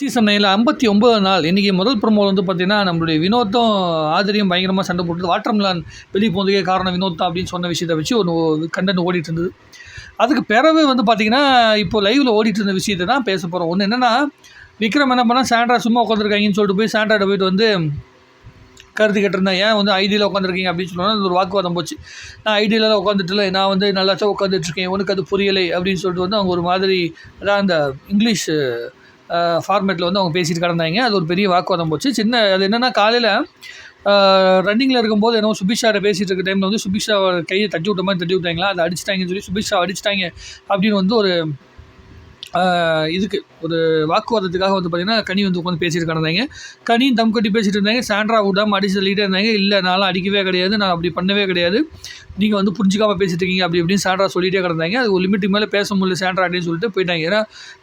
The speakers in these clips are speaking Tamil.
சீசன் நைனில் ஐம்பத்தி ஒம்பது நாள் இன்றைக்கி முதல் ப்ரோமோவில் வந்து பார்த்திங்கன்னா நம்மளுடைய வினோத்தும் ஆதிரியும் பயங்கரமாக சண்டை போட்டு வாட்டர் மிலான் வெளியே போனதுக்கே காரணம் வினோத்தம் அப்படின்னு சொன்ன விஷயத்தை வச்சு ஒரு கண்டென்ட் ஓடிட்டு இருந்தது. அதுக்கு பிறகு வந்து பார்த்திங்கன்னா இப்போ லைவில் ஓடிட்டு இருந்த விஷயத்தை தான் பேச போகிறோம் ஒன்று என்னென்னா விக்ரம் என்ன பண்ணால் சாண்ட்ரா சும்மா உட்காந்துருக்காங்கன்னு சொல்லிட்டு போய் சாண்ட்ராட்ட போயிட்டு வந்து கருத்து கேட்டிருந்தேன். ஏன் வந்து ஐடியில் உட்காந்துருக்கீங்க அப்படின்னு சொன்னால் அது ஒரு வாக்குவாதம் போச்சு. நான் ஐடியில் உட்காந்துட்டுல நான் வந்து நல்லாச்சும் உட்காந்துட்ருக்கேன் உனக்கு அது புரியலை. அப்படின்னு சொல்லிட்டு வந்து அவங்க ஒரு மாதிரி அதான் அந்த இங்கிலீஷ் ஃபார்மேட்டில் வந்து அவங்க பேசிட்டு கிடந்தாங்க. அது ஒரு பெரிய வாக்குவாதம் போச்சு. சின்ன அது என்னென்னா காலையில் ரன்னிங்கில் இருக்கும்போது என்னவோ சுபிஷாரை பேசிகிட்டு இருக்க டைமில் வந்து சுபிஷா கையை தட்டி விட்ட மாதிரி தட்டி விட்டாங்களா? அதை அடிச்சிட்டாங்கன்னு சொல்லி சுபிஷா அடிச்சிட்டாங்க அப்படின்னு வந்து ஒரு இதுக்கு ஒரு வாக்குவாதத்துக்காக வந்து பார்த்திங்கன்னா கனி வந்து உட்காந்து பேசிட்டு கிடந்தாங்க. கனியும் தம் கட்டி பேசிகிட்டு இருந்தாங்க. சாண்ட்ரா விடாமல் அடிச்சு சொல்லிகிட்டே இருந்தாங்க. இல்லை நான்லாம் அடிக்கவே கிடையாது. நான் அப்படி பண்ணவே கிடையாது. நீங்கள் வந்து புரிஞ்சிக்காமல் பேசிட்டு இருக்கீங்க. அப்படி இப்படின்னு சாண்ட்ரா சொல்லிகிட்டே கிடந்தாங்க. அது ஒரு லிமிட்டுக்கு மேலே பேச முடியல சாண்ட்ரா அப்படின்னு சொல்லிட்டு போயிட்டாங்க. ஏன்னா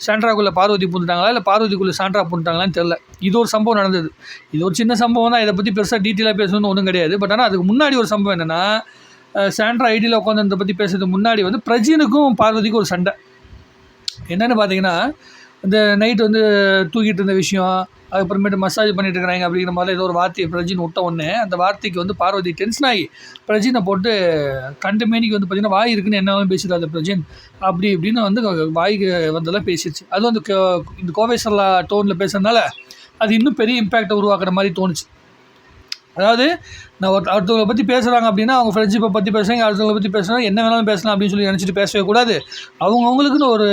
சாண்ட்ராக்குள்ளே பார்வதி பூந்துட்டாங்களா? இல்லை பார்வதிக்குள்ளே சாண்ட்ரா பூந்துட்டாங்களான்னு தெரில இது ஒரு சம்பவம் நடந்தது. இது ஒரு சின்ன சம்பவம் தான். இதை பற்றி பெருசாக டீட்டெயிலாக பேசணும்னு ஒன்றும் கிடையாது. பட் ஆனால் அதுக்கு முன்னாடி ஒரு சம்பவம் என்னென்னா சாண்ட்ரா ஐடியில் உட்காந்து இதை பற்றி பேசுறதுக்கு முன்னாடி வந்து பிரஜினுக்கும் பார்வதிக்கும் ஒரு சண்டை. என்னென்னு பார்த்தீங்கன்னா இந்த நைட் வந்து தூக்கிட்டு இருந்த விஷயம் அதுக்கப்புறமேட்டு மசாஜ் பண்ணிட்டு இருக்கிறாங்க அப்படிங்கிற மாதிரி ஏதோ ஒரு வார்த்தையை பிரஜின் விட்ட உடனே அந்த வார்த்தைக்கு வந்து பார்வதி டென்ஷன் ஆகி பிரஜினை போட்டு கண்டமேனிக்கு வந்து பார்த்திங்கன்னா வாய் இருக்குன்னு என்ன பேசிடாத பிரஜின். அப்படி இப்படின்னு வந்து வாய்க்கு வந்தெல்லாம் பேசிடுச்சு. அது வந்து கோ- இந்த கோவேஸ்வரலா டோனில் பேசுறதுனால அது இன்னும் பெரிய இம்பேக்டை உருவாக்குற மாதிரி தோணுச்சு. அதாவது நான் ஒரு அடுத்தவங்களை பற்றி பேசுகிறாங்க அப்படின்னா அவங்க ஃப்ரெண்ட்ஷிப்பை பற்றி பேசுகிறாங்க அடுத்தவங்களை பற்றி பேசுகிறாங்க என்ன வேணாலும் பேசலாம் அப்படின்னு சொல்லி நினச்சிட்டு பேசவே கூடாது. அவங்கவுங்களுக்குன்னு ஒரு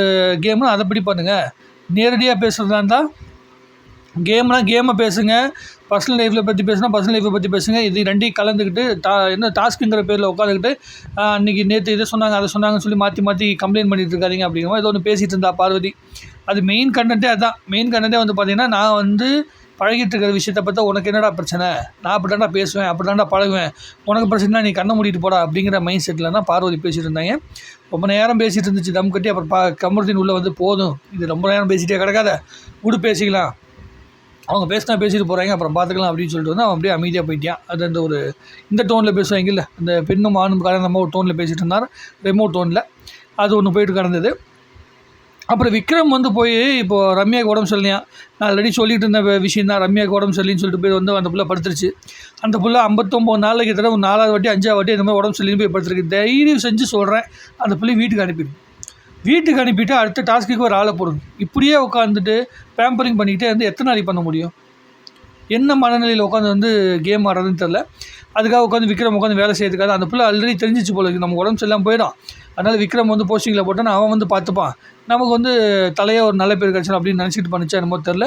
கேம்னு அதை படி பண்ணுங்கள் நேரடியாக பேசுகிறதா இருந்தால் கேம்னா கேமை பேசுங்க. பர்சனல் லைஃப்பில் பற்றி பேசுனா பர்சனல் லைஃப்பை பற்றி பேசுங்க. இது ரெண்டையும் கலந்துக்கிட்டு டா என்ன டாஸ்க்குங்கிற பேரில் உட்காந்துக்கிட்டு அன்றைக்கி நேற்று இதை சொன்னாங்க அதை சொன்னாங்கன்னு சொல்லி மாற்றி மாற்றி கம்ப்ளைண்ட் பண்ணிகிட்டு இருக்காதீங்க அப்படிங்கிற மாதிரி ஏதோ ஒன்று பேசிகிட்டு இருந்தா பார்வதி. அது மெயின் கண்டென்ட்டே அதுதான் மெயின் கண்டென்ட்டே வந்து பார்த்திங்கன்னா நான் வந்து பழகிட்டு இருக்கிற விஷயத்தை பார்த்தா உனக்கு என்னடா பிரச்சனை? நான் அப்படி தாண்டா பேசுவேன் அப்படி தாண்டா பழகுவேன். உனக்கு பிரச்சனை நீ கண்ணை மூடிட்டு போடா அப்படிங்கிற மைண்ட் செட்டில் தான் பார்வதி பேசிகிட்டு இருந்தாங்க. ரொம்ப நேரம் பேசிட்டு இருந்துச்சு தம் கட்டி அப்புறம் பா கமருதீன் உள்ளே வந்து போதும். இது ரொம்ப நேரம் பேசிகிட்டே கிடக்காத. விடு பேசிக்கலாம். அவங்க பேசினா பேசிட்டு போகிறாங்க அப்புறம் பார்த்துக்கலாம் அப்படின்னு சொல்லிட்டு வந்து அவன் அப்படியே அமைதியாக போயிட்டான். அது அந்த ஒரு இந்த டோனில் பேசுவாங்கல்ல அந்த பெண்ணும் ஆணும் கலந்த ஒரு டோனில் பேசிகிட்டு இருந்தார். ரெமோ டோனில் அது ஒன்று போயிட்டு கிடந்தது. அப்புறம் விக்ரம் வந்து போய் இப்போது ரம்யாவுக்கு உடம்பு சரியில்லையா? நான் ஆல்ரெடி சொல்லிட்டு இருந்த விஷயம் தான். ரம்யாவுக்கு உடம்பு சரியில்லைன்னு சொல்லிட்டு போய் வந்து அந்த புள்ள படுத்துருச்சு. அந்த புள்ள ஐம்பத்தொம்போது நாளைக்கு தடவை ஒரு நாலாவது வாட்டி அஞ்சாவது வாட்டி இந்த மாதிரி உடம்பு சரியில்லைன்னு போய் படுத்துருக்கு. தைரியம் செஞ்சு சொல்கிறேன் அந்த பிள்ளை வீட்டுக்கு அனுப்பிடு. வீட்டுக்கு அனுப்பிட்டு அடுத்த டாஸ்க்குக்கு ஒரு ஆளை போடுங்க இப்படியே உட்காந்துட்டு பேம்பரிங் பண்ணிக்கிட்டே வந்து எத்தனை நாளைக்கு பண்ண முடியும்? என்ன மனநிலையில் உட்காந்து வந்து கேம் ஆடுறதுன்னு தெரில அதுக்காக உட்காந்து விக்ரம் உட்காந்து வேலை செய்யறதுக்காக அந்த பிள்ளை ஆல்ரெடி தெரிஞ்சிச்சு போல நம்ம உடம்பு சரியில்லாமல் போயிடும். அதனால் விக்ரம் வந்து போஸ்டிங்கில் போட்டால் அவன் வந்து பார்த்துப்பான். நமக்கு வந்து தலையாக ஒரு நல்ல பேர் கிடச்சிடும் அப்படின்னு நினச்சிட்டு பண்ணிச்சா என்னமோ தெரில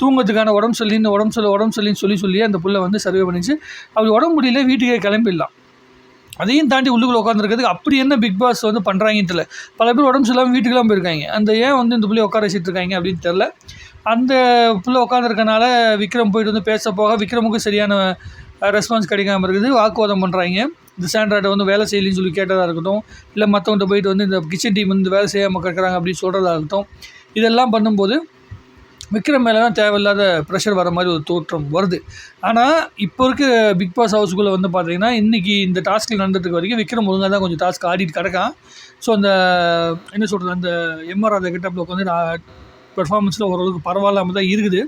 தூங்கத்துக்கான உடம்பு சொல்லின்னு உடம்பு சொல்லி உடம்பு சொல்லின்னு சொல்லி சொல்லி அந்த பிள்ளை வந்து சர்வே பண்ணிச்சு. அப்படி உடம்பு முடியல வீட்டுக்கே கிளம்பிடலாம். அதையும் தாண்டி உள்ளுக்குள்ள உட்காந்துருக்கிறதுக்கு அப்படி என்ன பிக் பாஸ் வந்து பண்ணுறாங்கன்னு தெரியல. பல பேர் உடம்பு சரியில்லாமல் வீட்டுக்கெல்லாம் போயிருக்காங்க. அந்த ஏன் வந்து இந்த பிள்ளைய உட்கார வச்சுட்டு இருக்காங்க அப்படின்னு தெரில அந்த புள்ள உட்காந்துருக்கனால விக்ரம் போயிட்டு வந்து பேச போக விக்ரமுக்கு சரியான ரெஸ்பான்ஸ் கிடைக்காம இருக்குது. வாக்குவாதம் பண்ணுறாங்க இந்த சாண்ட்ராட்டை வந்து வேலை செய்யலைன்னு சொல்லி கேட்டதாக இருக்கட்டும் இல்லை மற்றவங்கள்ட்ட போயிட்டு வந்து இந்த கிச்சன் டீம் வந்து வேலை செய்யாமல் கிடக்குறாங்க அப்படின்னு சொல்கிறதா இருக்கட்டும் இதெல்லாம் பண்ணும்போது விக்ரம் மேலே தான் தேவையில்லாத ப்ரெஷர் வர மாதிரி ஒரு தோற்றம் வருது. ஆனால் இப்போ இருக்க பிக் பாஸ் ஹவுஸ்குள்ளே வந்து பார்த்தீங்கன்னா இன்றைக்கி இந்த டாஸ்கில் நடந்துட்டு வரைக்கும் விக்ரம் ஒழுங்காக தான் கொஞ்சம் டாஸ்க் ஆடிட்டு கிடக்கான். ஸோ அந்த என்ன சொல்கிறது அந்த எம்ஆர் கிட்ட கிட்டப்பில் உட்காந்து நான் பெர்ஃபார்மன்ஸில் ஓரளவுக்கு பரவாயில்லாமல் தான் இருக்குது.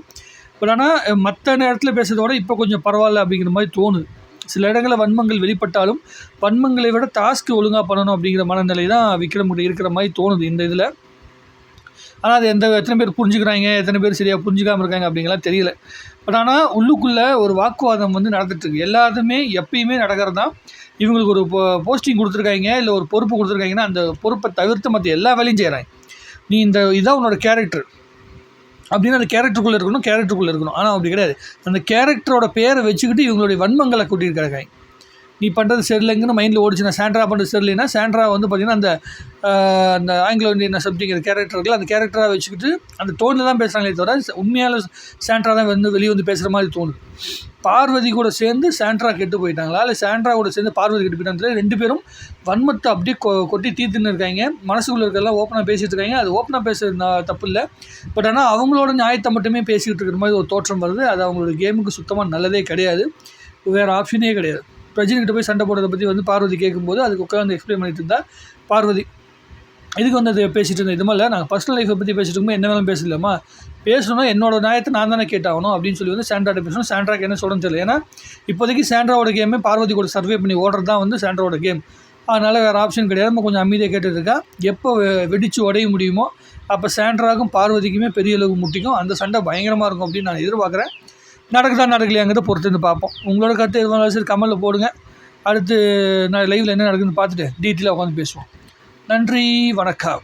பட் ஆனால் மற்ற நேரத்தில் பேசுகிறத விட இப்போ கொஞ்சம் பரவாயில்ல அப்படிங்கிற மாதிரி தோணுது. சில இடங்களில் வன்மங்கள் வெளிப்பட்டாலும் வன்மங்களை விட டாஸ்க்கு ஒழுங்காக பண்ணணும் அப்படிங்கிற மனநிலை தான் விக்ரம் இருக்கிற மாதிரி தோணுது இந்த இதில். ஆனால் அது எந்த எத்தனை பேர் புரிஞ்சுக்கிறாங்க எத்தனை பேர் சரியாக புரிஞ்சுக்காமல் இருக்காங்க அப்படிங்கலாம் தெரியல. பட் ஆனால் உள்ளுக்குள்ளே ஒரு வாக்குவாதம் வந்து நடந்துட்டுருக்கு எல்லாருமே எப்பயுமே நடக்கிறது தான். இவங்களுக்கு ஒரு போஸ்டிங் கொடுத்துருக்காங்க இல்லை ஒரு பொறுப்பு கொடுத்துருக்காங்கன்னா அந்த பொறுப்பை தவிர்த்து மற்ற எல்லா வேலையும் செய்கிறாங்க நீ இந்த இதான் உன்னோட கேரக்டர் அப்படின்னு அந்த கேரக்டருக்குள்ளே இருக்கணும் கேரக்டருக்குள்ளே இருக்கணும். ஆனால் அப்படி கிடையாது. அந்த கேரக்டரோட பேரை வச்சுக்கிட்டு இவங்களுடைய வன்மங்களை கூட்டிட்டு கிடக்காங்க நீ பண்ணுறது சரியில்லைங்கன்னு மைண்டில் ஓடிச்சுன்னா சாண்ட்ரா பண்ணுறது சரியில்லைன்னா சாண்ட்ரா வந்து பார்த்திங்கன்னா அந்த அந்த ஆங்கிலோ இந்தியன் சப்ஜெக்ட் கேரக்டர் இருக்குல்ல அந்த கேரக்டராக வச்சுக்கிட்டு அந்த டோனில் தான் பேசுகிறாங்களே தவிர உண்மையால சாண்ட்ரா தான் வந்து வெளியே வந்து பேசுகிற மாதிரி தோணுது. பார்வதி கூட சேர்ந்து சாண்ட்ரா கெட்டு போயிட்டாங்களா? இல்லை சாண்ட்ரா கூட சேர்ந்து பார்வதி கெட்டு போயிட்டாங்களா? ரெண்டு பேரும் வன்மத்தை அப்படியே கொ கொட்டி தீர்த்துன்னு இருக்காங்க. மனசுக்குள்ளே இருக்கலாம் ஓப்பனாக பேசிகிட்டு இருக்காங்க. அது ஓப்பனாக பேசுறது தப்பு இல்லை. பட் ஆனால் அவங்களோட நியாயத்தை மட்டுமே பேசிக்கிட்டு இருக்கிற மாதிரி ஒரு தோற்றம் வருது. அது அவங்களோட கேமுக்கு சுத்தமாக நல்லதே கிடையாது. வேறு ஆப்ஷனே கிடையாது. பிரஜினிகிட்ட போய் சண்டை போடுறதை பற்றி வந்து பார்வதி கேட்கும்போது அதுக்கு உட்காந்து எக்ஸ்பிளைன் பண்ணிட்டு இருந்தா பார்வதி. இதுக்கு வந்து அது பேசிட்டு இருந்தேன்? இது மாதிரி நாங்கள் பர்சனல் லைஃப்பை பற்றி பேசிட்டு இருக்கும்போது என்ன வேணாலும் பேசலாமா பேசணும்னா என்னோட நியாயத்தை நான் தானே கேட்டாகணும் அப்படின்னு சொல்லி வந்து சாண்ட்ராட்ட பேசணும். சாண்ட்ராக்கு என்ன சொல்கிறேன்னு தெரியல. ஏன்னா இப்போதைக்கு சாண்ட்ராவோட கேமே பார்வதி கூட சர்வே பண்ணி ஓடுறது தான் வந்து சாண்ட்ராவோட கேம் அதனால் வேறு ஆப்ஷன் கிடையாது. நம்ம கொஞ்சம் அமைதியாக கேட்டுருக்கேன் எப்போ வெடித்து உடைய முடியுமோ அப்போ சாண்ட்ராக்கும் பார்வதிக்குமே பெரிய அளவு முட்டிக்கும். அந்த சண்டை பயங்கரமாக இருக்கும் அப்படின்னு நான் எதிர்பார்க்குறேன். நடக்குதா நடக்கலையாங்கிறத பொறுத்து வந்து பார்ப்போம். உங்களோட கருத்து எதுவும் சரி கமெண்டில் போடுங்க. அடுத்து நான் லைவில் என்ன நடக்குதுன்னு பார்த்துட்டு டீட்டெயிலாக உட்காந்து பேசுவோம். நன்றி வணக்கம்.